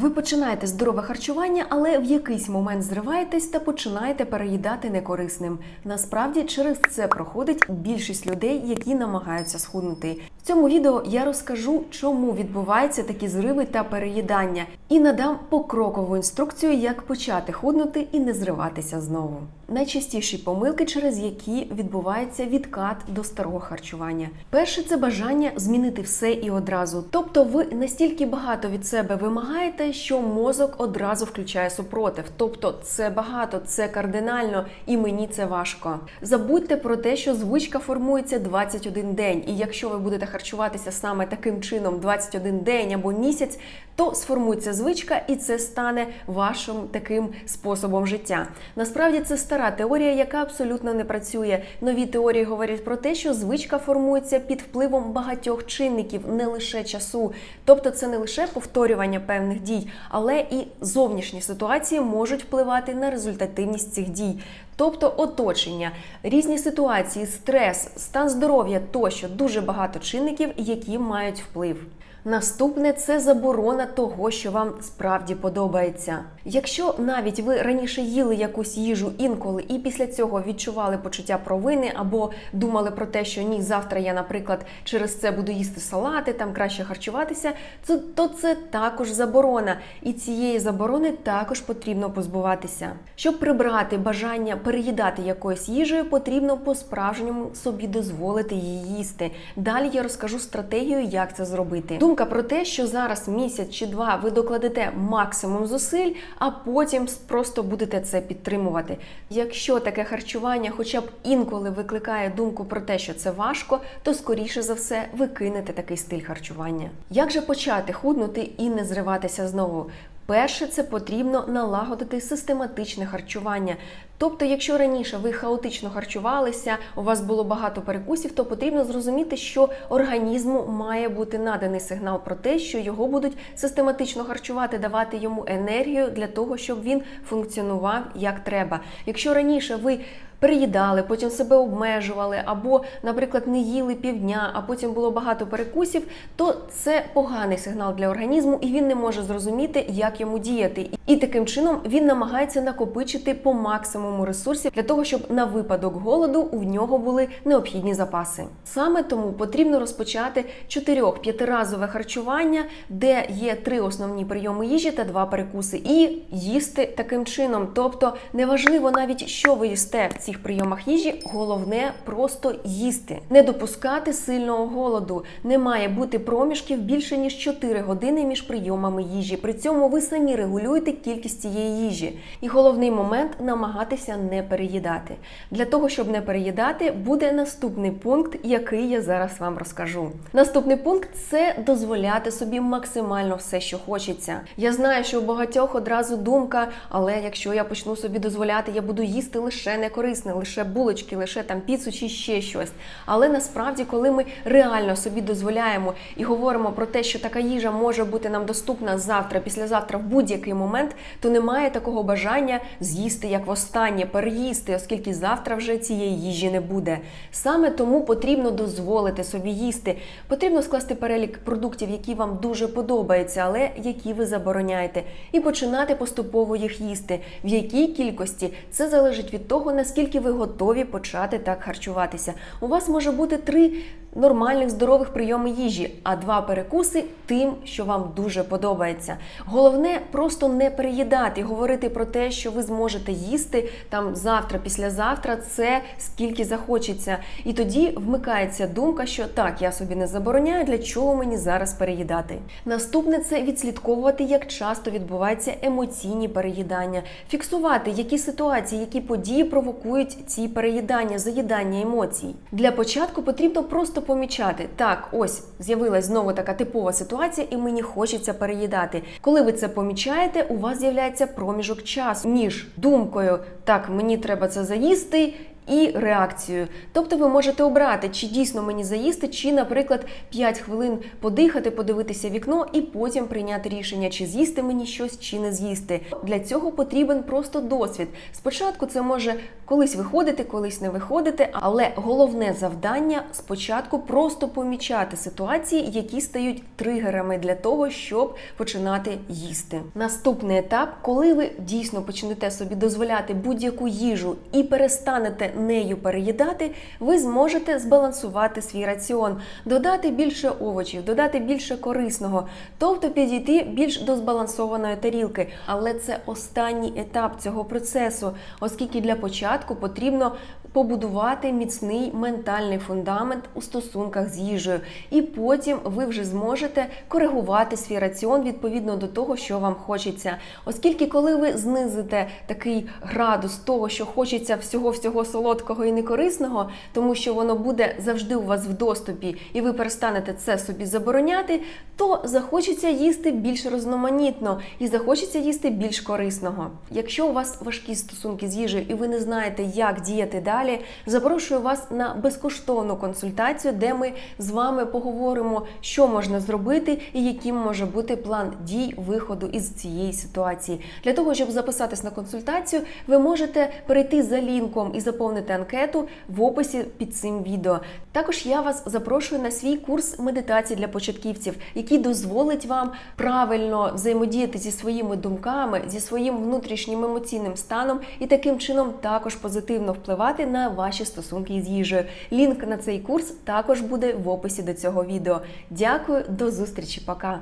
Ви починаєте здорове харчування, але в якийсь момент зриваєтесь та починаєте переїдати некорисним. Насправді через це проходить більшість людей, які намагаються схуднути. В цьому відео я розкажу, чому відбуваються такі зриви та переїдання, і надам покрокову інструкцію, як почати худнути і не зриватися знову. Найчастіші помилки, через які відбувається відкат до старого харчування. Перше це бажання змінити все і одразу. Тобто, ви настільки багато від себе вимагаєте, що мозок одразу включає супротив. Тобто, це багато, це кардинально, і мені це важко. Забудьте про те, що звичка формується 21 день, і якщо ви будете харчуватися саме таким чином 21 день або місяць, то сформується звичка, і це стане вашим таким способом життя. Насправді це стара теорія, яка абсолютно не працює. Нові теорії говорять про те, що звичка формується під впливом багатьох чинників, не лише часу. Тобто, це не лише повторювання певних дій, але і зовнішні ситуації можуть впливати на результативність цих дій. Тобто оточення, різні ситуації, стрес, стан здоров'я тощо дуже багато чинників, які мають вплив. Наступне це заборона того, що вам справді подобається. Якщо навіть ви раніше їли якусь їжу інколи і після цього відчували почуття провини або думали про те, що ні, завтра я, наприклад, через це буду їсти салати, там краще харчуватися, то, це також заборона, і цієї заборони також потрібно позбуватися. Щоб прибрати бажання переїдати якоюсь їжею, потрібно по-справжньому собі дозволити її їсти. Далі я розкажу стратегію, як це зробити. Думка про те, що зараз місяць чи два ви докладете максимум зусиль, а потім просто будете це підтримувати. Якщо таке харчування, хоча б інколи викликає думку про те, що це важко, то скоріше за все ви кинете такий стиль харчування. Як же почати худнути і не зриватися знову? Перше, це потрібно налагодити систематичне харчування. Тобто, якщо раніше ви хаотично харчувалися, у вас було багато перекусів, то потрібно зрозуміти, що організму має бути наданий сигнал про те, що його будуть систематично харчувати, давати йому енергію для того, щоб він функціонував як треба. Якщо раніше ви переїдали, потім себе обмежували, або, наприклад, не їли півдня, а потім було багато перекусів, то це поганий сигнал для організму, і він не може зрозуміти, як йому діяти. І таким чином він намагається накопичити по максимуму ресурсів для того, щоб на випадок голоду у нього були необхідні запаси. Саме тому потрібно розпочати 4-5 разове харчування, де є три основні прийоми їжі та два перекуси, і їсти таким чином. Тобто неважливо навіть, що ви їсте в цих прийомах їжі, головне просто їсти, не допускати сильного голоду. Не має бути проміжків більше ніж 4 години між прийомами їжі. При цьому ви самі регулюєте кількість цієї їжі. І головний момент намагатися не переїдати. Для того, щоб не переїдати, буде наступний пункт, який я зараз вам розкажу. Наступний пункт це дозволяти собі максимально все, що хочеться. Я знаю, що у багатьох одразу думка, але якщо я почну собі дозволяти, я буду їсти лише некорисне, лише булочки, лише там піцу чи ще щось. Але насправді, коли ми реально собі дозволяємо і говоримо про те, що така їжа може бути нам доступна завтра, післязавтра в будь-який момент, то немає такого бажання з'їсти як востаннє, переїсти, оскільки завтра вже цієї їжі не буде. Саме тому потрібно дозволити собі їсти. Потрібно скласти перелік продуктів, які вам дуже подобаються, але які ви забороняєте, і починати поступово їх їсти. В якій кількості це залежить від того, наскільки ви готові почати так харчуватися. У вас може бути три нормальних здорових прийоми їжі, а два перекуси тим, що вам дуже подобається. Головне просто не переїдати, говорити про те, що ви зможете їсти там завтра, післязавтра, це скільки захочеться. І тоді вмикається думка, що так, я собі не забороняю, для чого мені зараз переїдати. Наступне це відслідковувати, як часто відбуваються емоційні переїдання, фіксувати, які ситуації, які події провокують ці переїдання, заїдання емоцій. Для початку потрібно просто помічати, так, ось з'явилась знову така типова ситуація, і мені хочеться переїдати. Коли ви це помічаєте, у вас з'являється проміжок часу між думкою, так, мені треба це заїсти. І реакцією. Тобто ви можете обрати, чи дійсно мені заїсти, чи, наприклад, 5 хвилин подихати, подивитися вікно і потім прийняти рішення, чи з'їсти мені щось, чи не з'їсти. Для цього потрібен просто досвід. Спочатку це може колись виходити, колись не виходити, але головне завдання спочатку просто помічати ситуації, які стають тригерами для того, щоб починати їсти. Наступний етап, коли ви дійсно почнете собі дозволяти будь-яку їжу і перестанете нею переїдати, ви зможете збалансувати свій раціон, додати більше овочів, додати більше корисного, тобто підійти більш до збалансованої тарілки. Але це останній етап цього процесу, оскільки для початку потрібно побудувати міцний ментальний фундамент у стосунках з їжею, і потім ви вже зможете коригувати свій раціон відповідно до того, що вам хочеться. Оскільки, коли ви знизите такий градус того, що хочеться всього всього солодкого і некорисного, тому що воно буде завжди у вас в доступі, і ви перестанете це собі забороняти, то захочеться їсти більш розноманітно і захочеться їсти більш корисного. Якщо у вас важкі стосунки з їжею і ви не знаєте, як діяти далі, запрошую вас на безкоштовну консультацію, де ми з вами поговоримо, що можна зробити і яким може бути план дій виходу із цієї ситуації. Для того, щоб записатись на консультацію, ви можете перейти за лінком і заповнити анкету в описі під цим відео. Також я вас запрошую на свій курс медитації для початківців, який дозволить вам правильно взаємодіяти зі своїми думками, зі своїм внутрішнім емоційним станом і таким чином також позитивно впливати на ваші стосунки з їжею. Лінк на цей курс також буде в описі до цього відео. Дякую, до зустрічі, пока!